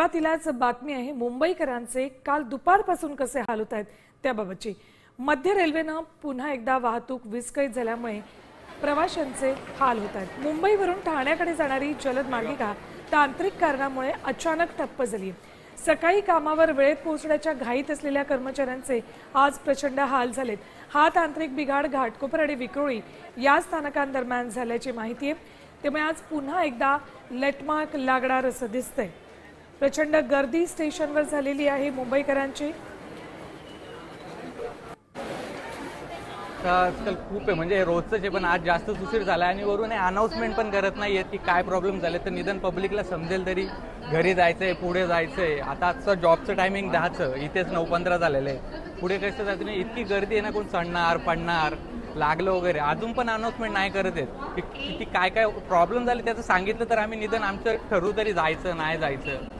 सुरुवातीलाच बातमी आहे मुंबईकरांचे काल दुपारपासून कसे हाल होत आहेत त्याबाबतची. मध्य रेल्वेनं पुन्हा एकदा वाहतूक विस्कळीत झाल्यामुळे प्रवाशांचे हाल होत आहेत. मुंबईवरून ठाण्याकडे जाणारी जलद मार्गिका तांत्रिक कारणामुळे अचानक ठप्प झाली सकाळी कामावर वेळेत पोहोचण्याच्या घाईत असलेल्या कर्मचाऱ्यांचे आज प्रचंड हाल झालेत. हा तांत्रिक बिघाड घाटकोपर आणि विक्रोळी या स्थानकांदरम्यान झाल्याची माहिती आहे. त्यामुळे आज पुन्हा एकदा लेटमार्क लागणार असं दिसतंय. प्रचंड गर्दी स्टेशनवर झालेली आहे मुंबईकरांची. तर आजकाल खूप आहे. म्हणजे रोजचं जे पण आज जास्त उशीर झाला आणि वरून अनाऊन्समेंट पण करत नाहीयेत की काय प्रॉब्लेम झाले. तर निदान पब्लिकला समजेल तरी घरी जायचंय पुढे जायचंय. आता आजचं जॉबचं टायमिंग दहाचं इथेच नऊ पंधरा झालेलं आहे पुढे कसं जायचं नाही इतकी गर्दी आहे ना कोण चढणार पडणार लागलं वगैरे. अजून पण अनाऊन्समेंट नाही करत आहेत. की किती काय काय प्रॉब्लेम झाले त्याचं सांगितलं तर आम्ही निदान आमचं ठरवू तरी जायचं नाही जायचं.